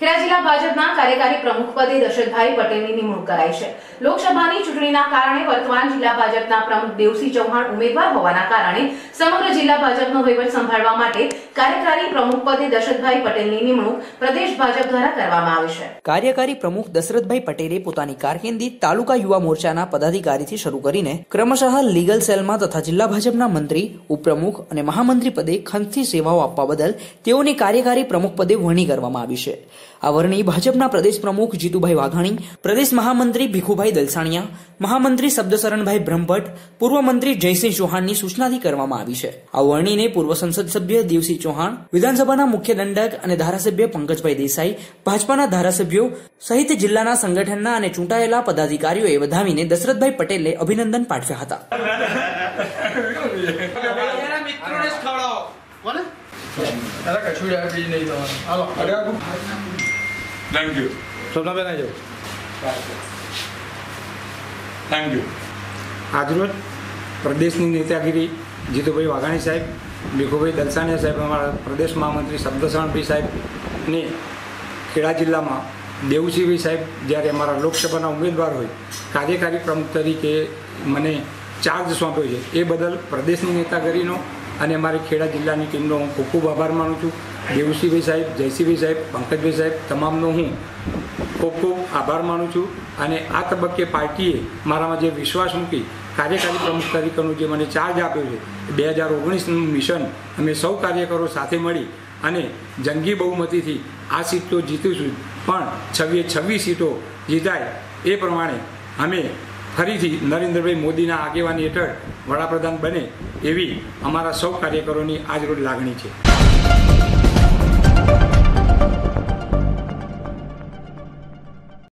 ખેડા જિલ્લા ભાજપના કાર્યકારી પ્રમુખ પદે દશરથભાઈ પટેલની નિમણૂક કરાઈ છે. લોકસભાની ચૂંટણીના કારણે વર્તમાન જિલ્લા ભાજપના પ્રમુખ દેવસિંહ ચૌહાણ ઉમેદવાર હોવાના કારણે સમગ્ર જિલ્લા ભાજપનો વહીવટ સંભાળવા માટે કાર્યકારી પ્રમુખ પદે દશરથભાઈ પટેલની નિમણૂક પ્રદેશ ભાજપ દ્વારા કરવામાં આવી છે. કાર્યકારી પ્રમુખ દશરથભાઈ પટેલે પોતાની કારકિર્દી તાલુકા યુવા મોરચાના પદાધિકારીથી શરૂ કરીને ક્રમશઃ લીગલ સેલમાં તથા જિલ્લા ભાજપના મંત્રી, ઉપપ્રમુખ અને મહામંત્રી પદે ખંતથી સેવાઓ આપવા બદલ તેઓને કાર્યકારી પ્રમુખ પદે વરણી કરવામાં આવી છે. આ વરણી ભાજપના પ્રદેશ પ્રમુખ જીતુભાઈ વાઘાણી પ્રદેશ મહામંત્રી ભીખુભાઈ દલસાણિયા મહામંત્રી શબ્દશરણભાઈ બ્રહ્મભટ્ટ પૂર્વ મંત્રી જયસિંહ ચૌહાણની સૂચનાથી કરવામાં આવી છે. આ વરણીને પૂર્વ સંસદ સભ્ય દેવસિંહ ચૌહાણ વિધાનસભાના મુખ્ય દંડક અને ધારાસભ્ય પંકજભાઈ દેસાઈ ભાજપાના ધારાસભ્યો સહિત જિલ્લાના સંગઠનના અને ચૂંટાયેલા પદાધિકારીઓએ વધાવીને દશરથભાઈ પટેલને અભિનંદન પાઠવ્યા હતા. કોને અરે કશું નહીં તમારે. હાલો. થેન્ક યુ સોનાબેન આવી થેન્ક યુ આજરોજ પ્રદેશની નેતાગીરી જીતુભાઈ વાઘાણી સાહેબ ભીખુભાઈ દલસાણીયા સાહેબ અમારા પ્રદેશ મહામંત્રી શબ્દશરણભાઈ સાહેબને ખેડા જિલ્લામાં દેવસિંહભાઈ સાહેબ જ્યારે અમારા લોકસભાના ઉમેદવાર હોય કાર્યકારી પ્રમુખ તરીકે મને ચાર્જ સોંપ્યો છે. એ બદલ પ્રદેશની નેતાગીરીનો અને અમારી ખેડા જિલ્લાની ટીમનો હું ખૂબ ખૂબ આભાર માનું છું. દેવસિંહભાઈ સાહેબ, જયસિંહભાઈ સાહેબ, પંકજભાઈ સાહેબ તમામનો હું ખૂબ ખૂબ આભાર માનું છું અને આ તબક્કે પાર્ટીએ મારામાં જે વિશ્વાસ મૂકી કાર્યકારી પ્રમુખ તરીકેનું જે મને ચાર્જ આપ્યો છે, બે હજાર ઓગણીસનું મિશન અમે સૌ કાર્યકરો સાથે મળી અને જંગી બહુમતીથી આ સીટ તો જીતીશું. પણ છવ્વીસ છવ્વીસ સીટો જીતાય એ પ્રમાણે અમે ફરીથી નરેન્દ્રભાઈ મોદીના આગેવાની હેઠળ વડાપ્રધાન બને એવી અમારા સૌ કાર્યકરોની આજરોજ લાગણી છે.